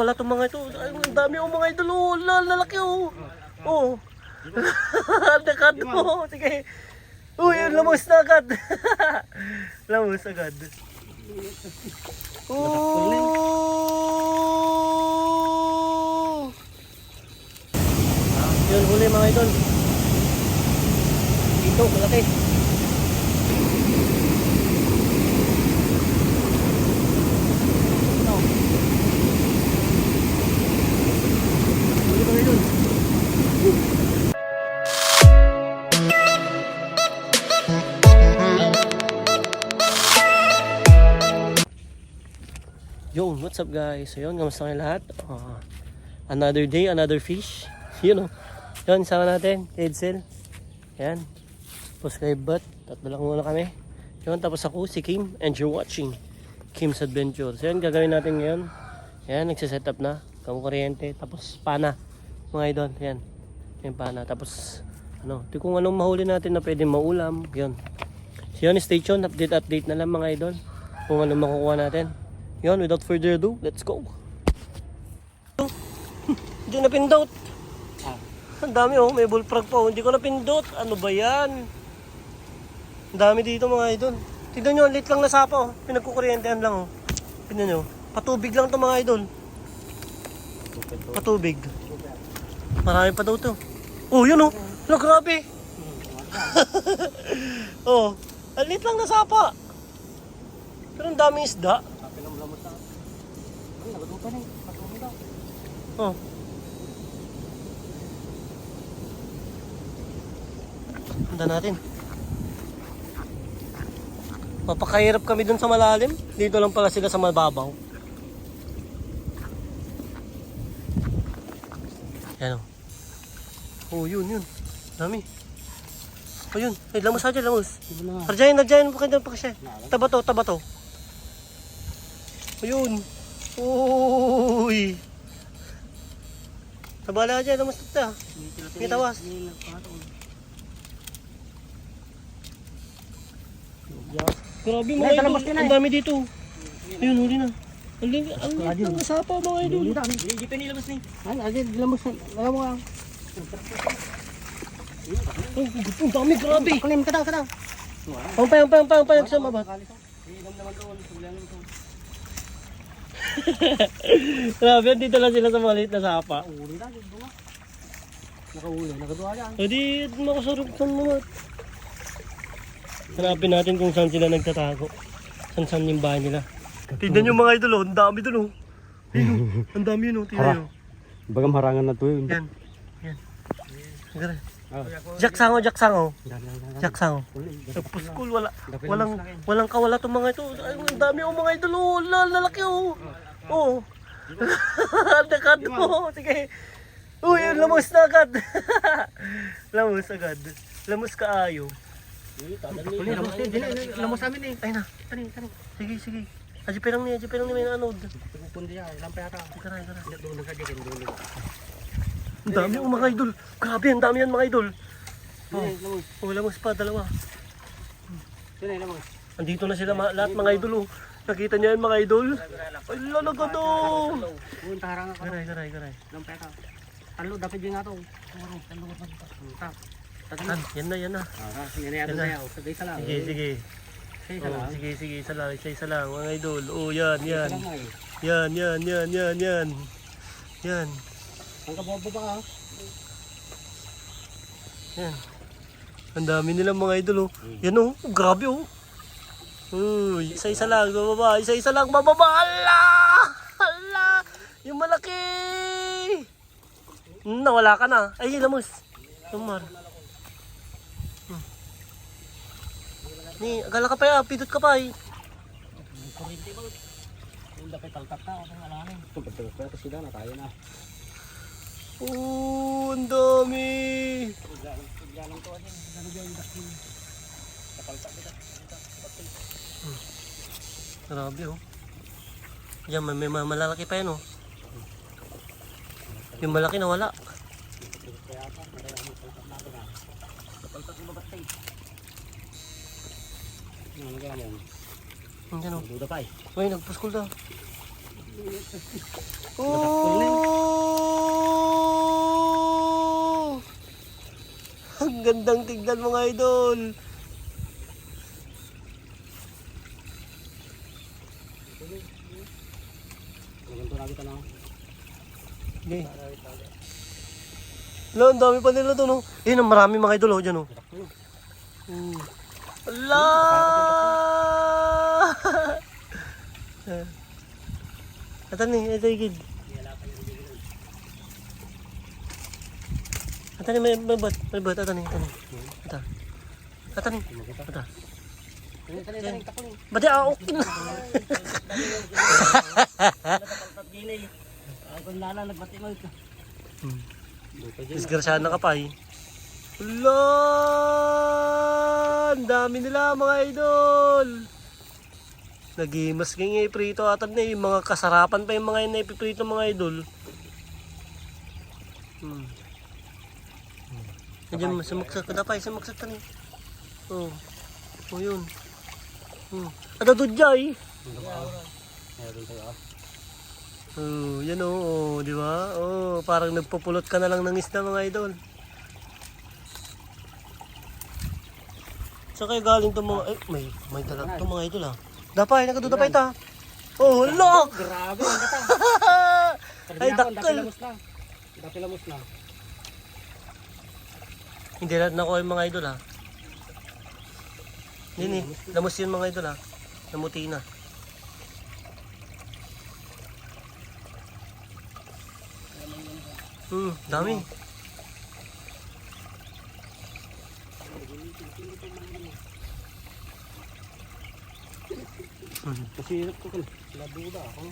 Wala itong mga ito. Ay, ang dami ang mga idol. Oh, la- lalaki oh. Oh. Nakad mo. Sige. Uy, lamos na agad. lamos agad. Oh. Yun, huli mga idol. Dito, malaki. What's up guys? So yun, kamusta kayo lahat? Ah, another day, another fish. Yun o. Yun, sama natin, Edsel. Yan. Tapos kay Bat, tatlo lang muna kami. Yun, tapos ako, si Kim, and you're watching Kim's Adventure. So yun, gagawin natin ngayon. Yan, nagsiset up na. Kamu kuryente. Tapos pana. Mga idol, yan. Yan pana. Tapos, ano, di kung anong mahuli natin na pwede maulam. Yun. So yun, stay tuned. Update, update na lang mga idol. Kung ano makukuha natin. Yun, without further ado, let's go. Hindi na pindot. Ang dami oh, may bullfrog pa oh. Hindi ko na pindot. Ano ba yan? Ang dami dito mga idol. Tignan nyo, late lang na sapa oh. Pinagkukuryentehan lang oh. Tignan nyo. Patubig lang to mga idol. Patubig. Marami pa daw to. Oh, yun oh. Ano, grabe. oh, ang late lang na sapa. Pero ang daming isda. Oh. Handa natin. Papakahirap kami dun sa malalim. Dito lang pala sila sa mababaw. Yan o. Oh, yun, yun. Dami. Oh, yun. Ay, lamos aja, lamos. Arjayan, arjayan po kayo pa kasi. Taba to, taba to. Ayun. Uy. Tabala aja, lamos ta. May tawas. Grabe mga idol, ang dami dito. Ayun, huli na. Ang ling, ang ling, ang sapa mga idol. Hindi pa nilabas ni. Ay, agad lamos na. Alam mo lang. Oh, ang dami, grabe. Kulim ka daw, ka daw. Ang payang, payang, payang, payang sa mabat. Inom naman doon. Sulang naman doon. Grabe, dito lang sila sa maliit na sapa. Uli na, di ba? Nakauli, nakaduwa yan. O di, makasurog sa mga. Hanapin natin kung saan sila nagtatago. Saan saan yung bahay nila. Tignan nyo mga idol, oh. ang dami dun oh. Ayun, oh. ang dami yun oh, tignan nyo. Bagam harangan na to yun. Yan, yan. Gara. Ah. Jack Sango, Jack Sango. Jack Sango. Uli. Puskul, wala. Walang, walang kawala tong mga ito. Ay, ang dami oh mga idol oh. La, lalaki oh. Oh. Dekad mo. Sige. Uy, lamos na agad. lamos agad. Lamos kaayo. Uli, lamos din. Lamos amin eh. Ay na. Tani, tani. Sige, sige. Aji perang ni, aji perang ni may anod. Pundi yan, lampa yata. Ikaray, ikaray. Dulo ka dyan, dulo. Ang dami oh mga idol. Grabe, ang dami yan mga idol. Oh, oh lamos pa, dalawa. Dili, lamos. Andito na sila lahat mga idol oh. Nakita niyo yan mga idol? Ay, lalaga to. Punta harangan ka. Garay, garay, garay. Lampa yata. Talo, dapat din nga to. Talo, talo, talo. Tan, yan na, yan na. Ah, sige na yan. Yan na. Sige, lang. Sige, sige. Sige Oh, sige, sige, isa lang, isa, isa lang, mga idol. Oh, yan, yan. Ay. Yan, yan, yan, yan, yan. Yan, Ang kabobo ba ka? yan. Ang dami nilang mga idol, oh. Yan. Oh, Grabe, oh. Uy, isa-isa lang, bababa. Isa-isa lang, bababa. Ala! Ala! Yung malaki! Hmm, nawala ka na. Ay, lamos. Tumar. Hmm. Ni, agala ka pa ya, pidot ka pa eh. Dapat taltak na. Ang alanin. Kung pagtagpapaya sila na tayo na. Oh, ang dami. Grabe oh. Yan, may, may ma- malalaki pa yan oh. Yung malaki na wala. Yan oh. Duda pa eh. Uy, nagpuskol daw. Oh! Ang gandang tignan mga idol. Ganito na kita na. Okay. Lo, ang dami pa nila to, no? Eh, marami mga idol, oh, dyan, oh. Hmm. Ala! Atan ni, ito igid. Atan ni, may, may bat, may bat, atan ni, atan ni. Ata. Atan ni, ata. Ba't yung aok na? Disgrasyahan na ka pa, eh. Ala! Ang dami nila, mga idol! Nagimas nga prito atan na eh. Mga kasarapan pa yung mga yun na ipiprito mga idol. Hmm. Nandiyan, sumaksak ka na pa, sumaksak ka na eh. Oh. Oh, yun. Hmm. Eh. Tayo ah. Oh, yan oh, oh, di ba? Oh, parang nagpupulot ka na lang ng isda mga idol. Sa kaya galing to mga, eh, may, may dalag to mga idol ah. Dapay, nakaduda pa ita. Oh, look! Grabe, ang gata. Ay, dakkel. Dapilamos na. Dapilamos na. Hindi lahat na ko yung mga idol ah. Hindi eh, lamos yun mga idol ah. Namuti na. Hmm, dami. Kasi hirap ko kan. Laduda ako.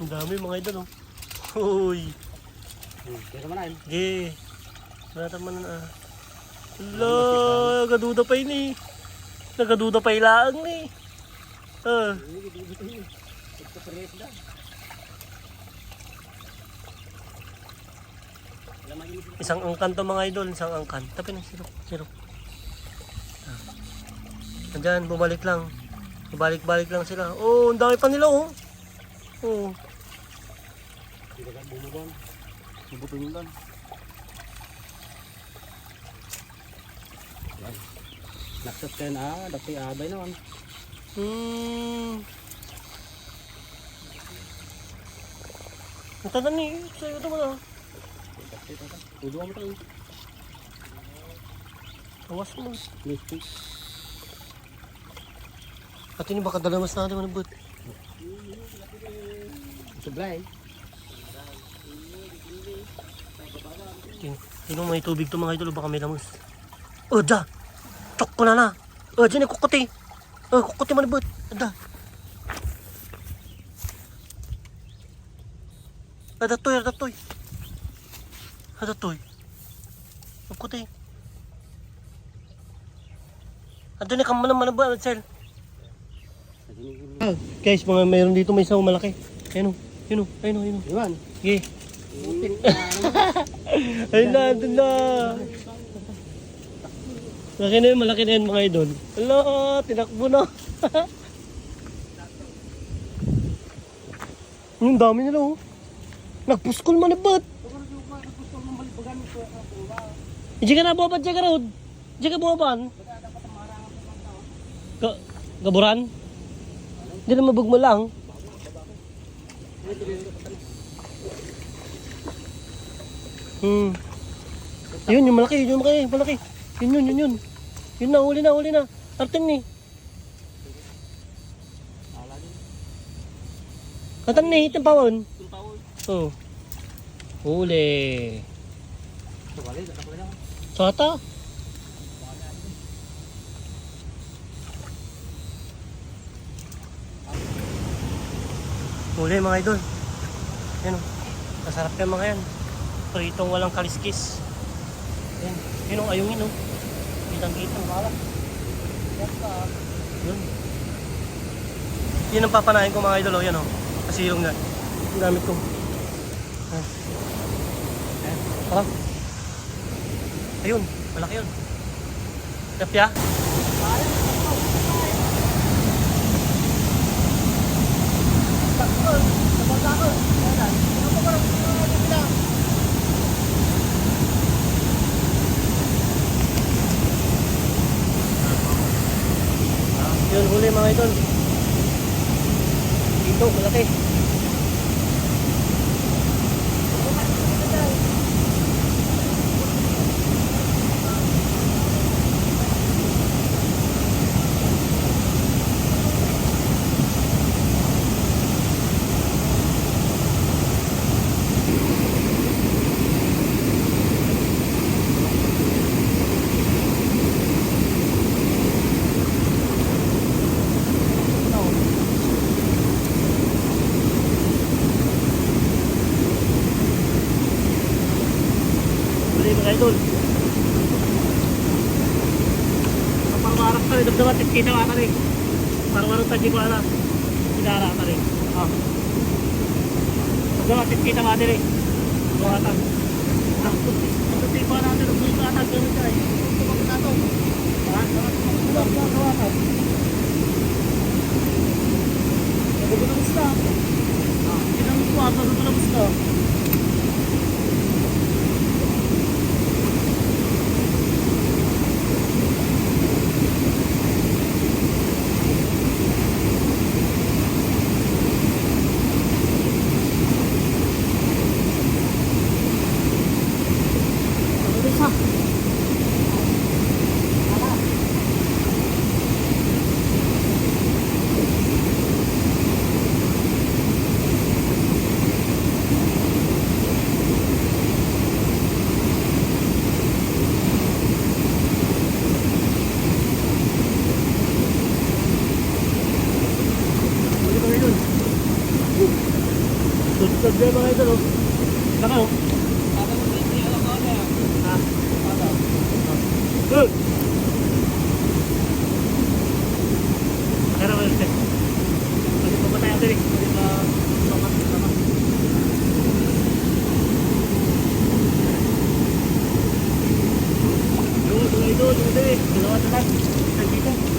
Ang dami mga idol oh. Hoy. Hmm, Pero manahin. Ge. Wala naman na. Ala, nagaduda pa yun eh. Nagaduda pa ilaan eh. Ah. Alam mo yun. isang angkan to mga idol, isang angkan. Tapi na, sirok, sirok. Ah. Andyan, bumalik lang. Bumalik-balik lang sila. Oh, ang dami pa nila oh. Oh. Hindi ka bumubang. Bubutulong lang. Naksat kayo na, dati abay naman. Hmm. Tanan ni, sa'yo ito mo na. Tudo mo tayo. Awas mo. Mystic. At ini baka dala mas natin manabot. Sublay. Tin, tinong may tubig to mga idol, baka may lamos. Oh, da! Chok ko na na! Oh, dyan yung kukuti! Oh, kukuti manabot! Da! Adatoy, adatoy! Adatoy! Kukuti! Ando ni kamana manabot, Sel! Ah, guys, mga mayroon dito may isang malaki. Ayun o, yun o, ayun o, ayun o. Iwan. Okay. Ayun na, andun na. Malaki na yun, malaki na yun mga idol. Ala, tinakbo na. Yung dami nila oh. Nagpuskol man na ba't? Diyan ka na buwapan, diyan ka na. Diyan ka buwapan. Ka gaburan? Hindi na mabugmo lang. Hmm. Yun, yung malaki, yung malaki, malaki. Yun yun, yun yun. Yun na, uli na, uli na. Arting ni. Katang ni, itang pawon. Oh. Uli. Suwali, nakapala lang. Sata. Uli mga idol. Yan o. Masarap yan mga yan. Pritong walang kaliskis. Yan. Yun ang ayungin oh. Kitang-kita ang balak. Yun. Yun ang papanahin ko mga idol oh. Yan oh. Kasilong na. Ang gamit ko. Ayan. Ayan. Ayun. Malaki yun. Kapya. Takot. Takot ako. Ayan. Ano ko parang pinagawa nila? yun huli mga idol. Dito malaki. Mali mga idol. Kapag marap ka rin, damdaman, kita ka rin. Parang marap tayo ko ala. Sinara ka rin. Ah. Damdaman, kita ka rin. Buhatan. Ang puti. Pa natin. Ang puti natin. Ganun ka eh. Tumag na to. Ha? Tumag na buhatan. Nagugulo ng gusto. Ah. Kinang buhat. Nagugulo ng gusto. Ano ba isa? Huli mga idol. Sunod na mga oh. Saka oh. Ah. Good. Kaya naman ulit. Pwede pa ba tayo dali? Pwede pa pamak pamak. Doon, doon, doon, doon, doon. Dalawa na lang. Nandito. Ako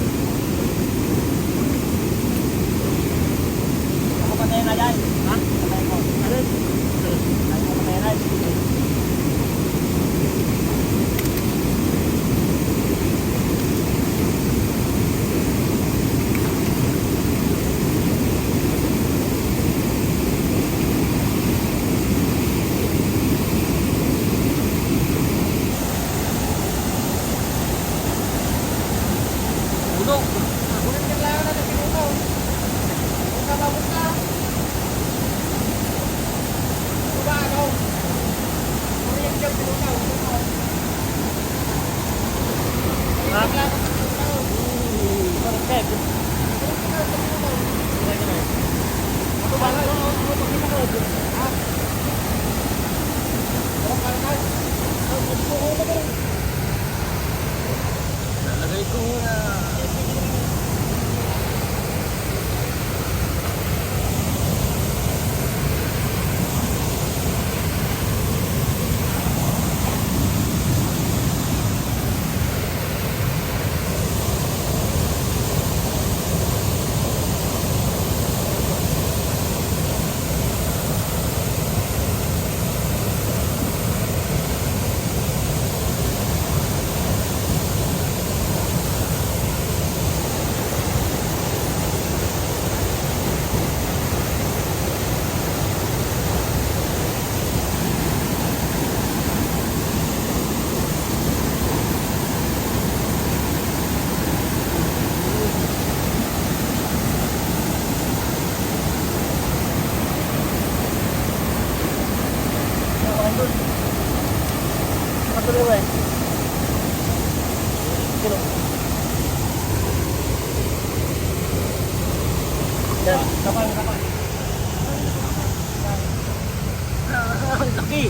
Oh. Kapal, kapal. Laki!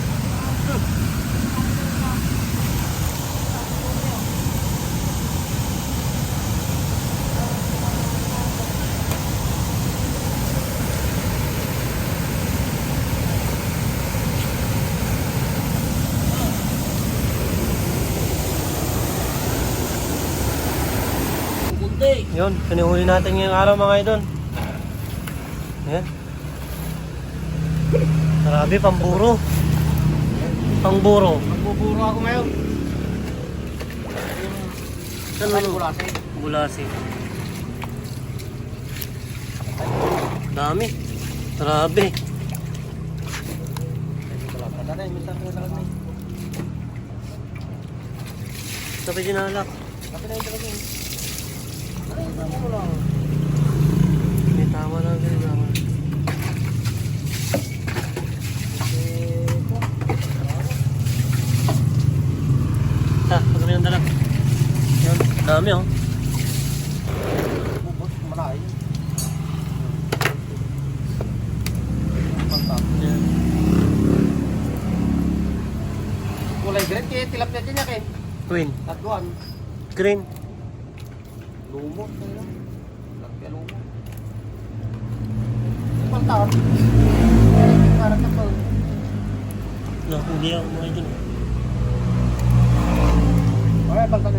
Yun, pinihuli natin ngayong araw mga idol. Eh? Ayan. Marami, pamburo. Pangburo. Magbuburo ako ngayon. Saan ano? Gulasi. Gulasi. Dami. Grabe. Tapi jinalak. Tapi na yung talaga yun. Ay, tama mo lang. Green. Lumo. Lagyan lumo. Ibang taon. Parang na taon. Nakuli ako mga dyan. Ay, ibang taon